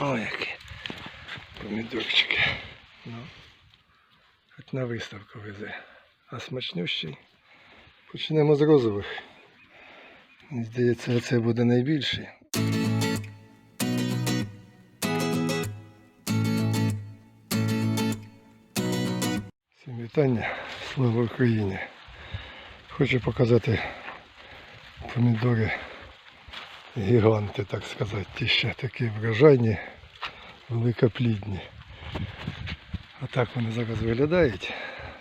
О, які помідорчики. Ну, хоч на виставку везе. А смачнющий. Почнемо з розових. Мені здається, це буде найбільший. Всім вітання, слава Україні. Хочу показати помідори гіганти, так сказати, ті ще такі врожайні, великоплідні. А так вони зараз виглядають.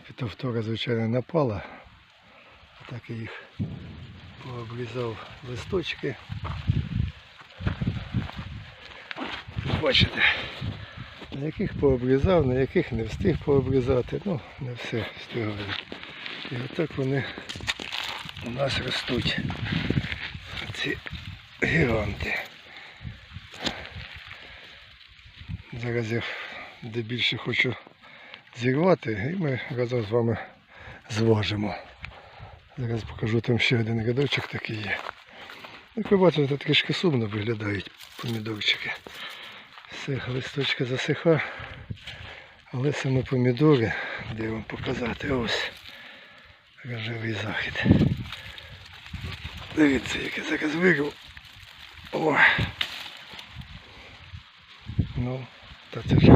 Фітофтора, звичайно, напала. А так я їх пообрізав листочки. Бачите, на яких пообрізав, на яких не встиг пообрізати. Ну, не все встигаю. І отак вони у нас ростуть. Ці гіганти. Зараз я де більше хочу зірвати і ми разом з вами зважимо. Зараз покажу там ще один рядочок такий є. Як ви бачите, трішки сумно виглядають помідорчики. Все, листочка засиха, але саме помідори, де вам показати, ось рожевий захід. Дивіться, яке зараз вирву. О! Ну, та це ж.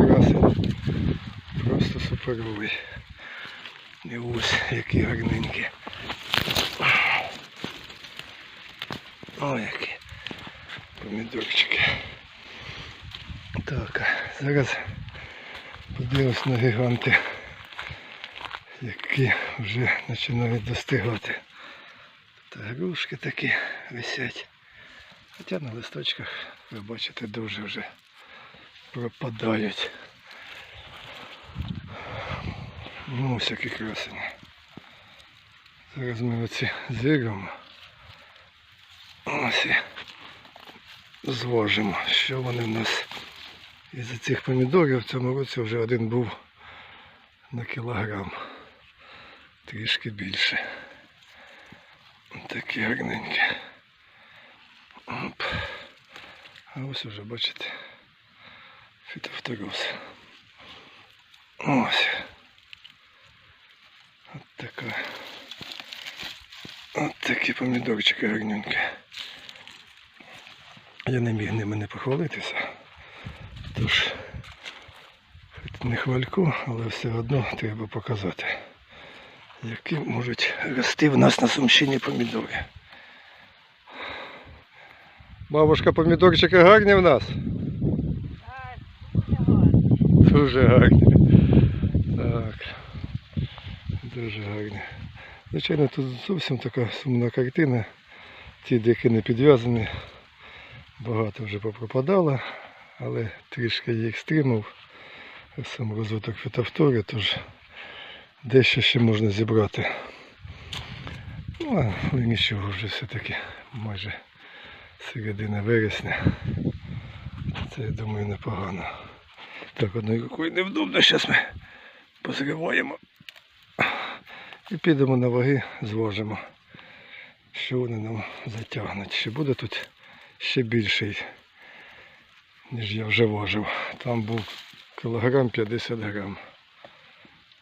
Просто суперовий. І ось які гарненькі. О, які помідорчики. Так, зараз подивимось на гіганти, які вже починають достигати. Та грушки такі висять. Хоча на листочках, ви бачите, дуже вже пропадають. Ну, ось які красені. Зараз ми оці зірвемо. Ось і зважимо, що вони в нас із цих помідорів в цьому році вже один був на кілограм. Трішки більше. Такі гарненькі. Оп. А ось уже бачите. Фітофтороз. Ось. От така. От такі помідорчики гарненькі. Я не міг ними не похвалитися. Тож, не хвальку, але все одно треба показати, які можуть рости в нас на Сумщині помідори. Бабушка, помідорчики гарні в нас? Дуже гарні. Так. Дуже гарні. Звичайно, тут зовсім така сумна картина. Ті деки не підв'язані. Багато вже попропадало, але трішки їх стримав. Сам розвиток фітофтори, тож дещо ще можна зібрати. Ну, але нічого вже все-таки майже середина вересня. Це я думаю непогано. Так, одною рукою невдобно, зараз ми позриваємо. І підемо на ваги, зважимо, що вони нам затягнуть. Чи буде тут ще більший, ніж я вже важив. Там був кілограм 50 грам.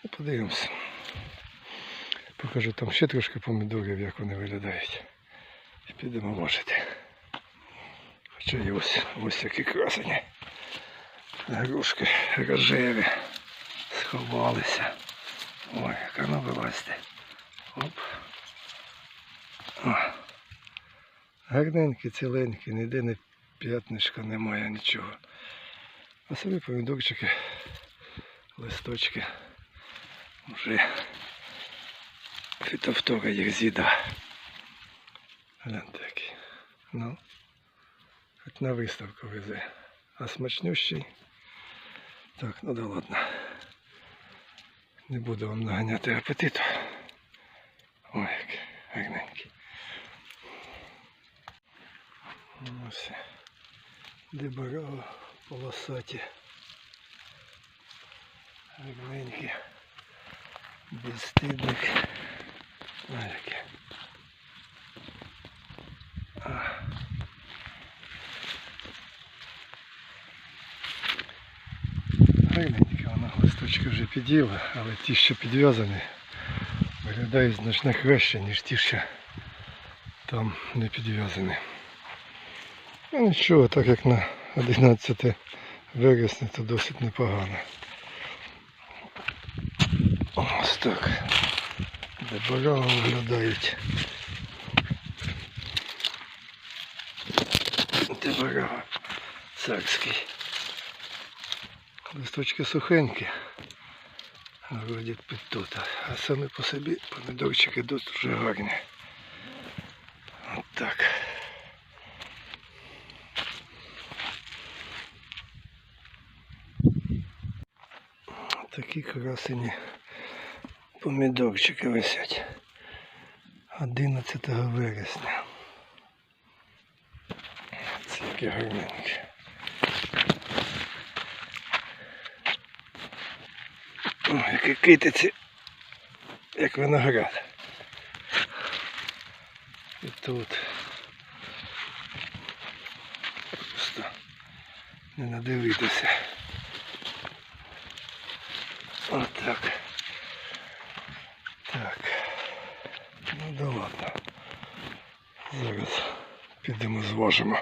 І подивимось. Покажу там ще трошки помідорів, як вони виглядають. І підемо важити. Хоча ось, ось які красені. Грушки рожеві. Сховалися. Ой, яка ну вилазьте. Оп. О. Гарненькі, ціленькі, ніде не п'ятнишка немає нічого. А самі помідорчики, листочки вже фітофтора їх з'їда. Гляньте які. Ну, хоч на виставку везе. А смачнющий. Так, ну да ладно. Не буду вам наганяти апетиту. Ой, як гарненький. Ось. Дебарао полосаті. Гарненькі. Безстидник. Ой, які. А. Листочки вже під'їли, але ті, що підв'язані, виглядають значно краще, ніж ті, що там не підв'язані. Ну нічого, так як на 11 вересня, то досить непогано. Ось так. Де виглядають. Де царський. Листочки сухенькі. Вроді під тут. А самі по собі помідорчики дуже гарні. От так. Такі красені помідорчики висять. 11 вересня. Це які гарненькі. О, які китиці, як виноград. І тут. Просто не надивитися. Отак. Так. Ну да ладно. Зараз підемо зважимо.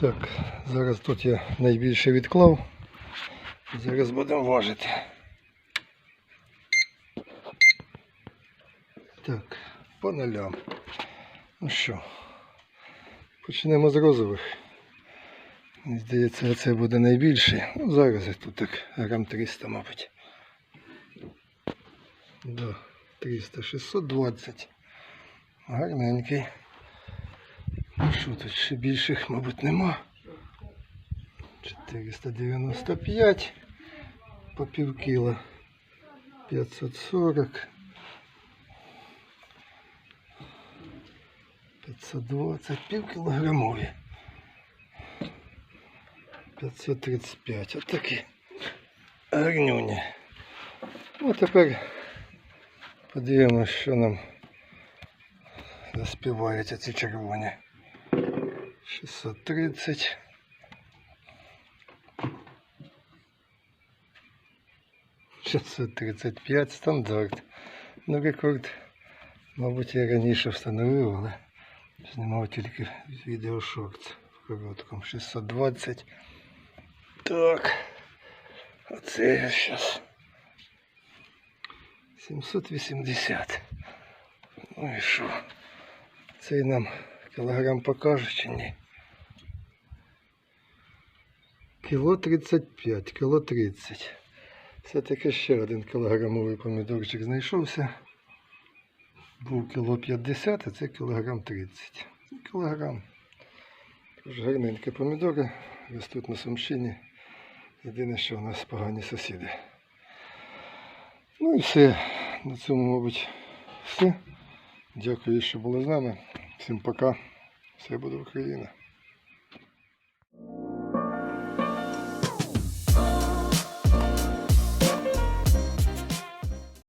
Так, зараз тут я найбільше відклав. Зараз будемо важити. Так, по нулям. Ну що, почнемо з розових. Мені здається, це буде найбільший. Ну, зараз я тут так грам 300, мабуть. Да, 300, 620. Гарненький. Ну що тут ще більших, мабуть, нема. 495 по пів кіла. 540. 520 пів кілограмові. 535. От такі гарнюні. Ну тепер подивимося, що нам заспівають ці червоні. 630. Шістсот тридцять п'ять стандарт. Ну, рекорд, мабуть, я раніше встановив, але знімав тільки відеошорт в короткому. 620. Так. Оце я зараз. 780. Ну і що? Цей нам кілограм покаже чи ні? Кіло 35, кіло 30. Все-таки ще один кілограмовий помідорчик знайшовся. Був кіло 50, а це кілограм 30. Ну, Кілограм. Тож гарненькі помідори ростуть на Сумщині. Єдине, що у нас погані сусіди. Ну і все. На цьому, мабуть, все. Дякую, що були з нами. Всім пока. Все буде Україна.